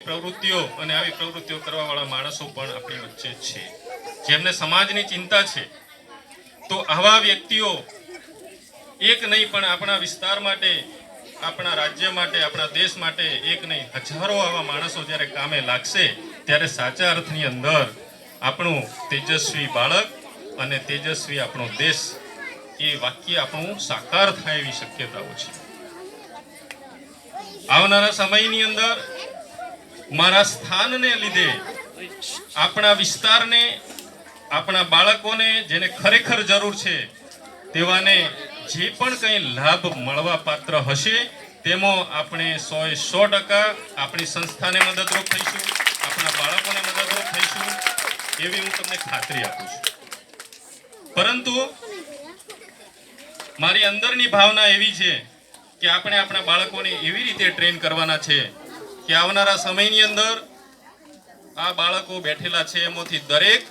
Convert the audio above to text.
પ્રવૃત્તિઓ અને આવી પ્રવૃત્તિઓ કરવાવાળા માણસો પણ આપણી વચ્ચે છે. જેમને સમાજની ચિંતા છે, તો આવા વ્યક્તિઓ એક નહીં, પણ આપણા વિસ્તાર માટે, આપણા રાજ્ય માટે, આપણા દેશ માટે એક નહીં. હજારો આવા માણસો જ્યારે કામે લાગશે, ત્યારે સાચા અર્થની અંદર આપણું તેજસ્વી બાળક અને તેજસ્વી આપણો દેશ એ વાક્ય આપણું સાકાર થાય એવી શક્યતાઓ છે. આવનારા સમયની અંદર મારા સ્થાનને લીધે આપણા વિસ્તારને, આપણા બાળકોને જેને ખરેખર જરૂર છે, તેવાને જે પણ કંઈ લાભ મળવા પાત્ર હશે, તેમાં આપણે સો એ સો ટકા આપણી સંસ્થાને મદદરૂપ થઈશું, આપણા બાળકોને મદદરૂપ થઈશું, એવી હું તમને ખાતરી આપું છું. પરંતુ મારી અંદરની ભાવના એવી છે કે આપણે આપણા બાળકોને એવી રીતે ટ્રેન કરવાના છે કે આવનારા સમયની અંદર આ બાળકો બેઠેલા છે એમાંથી દરેક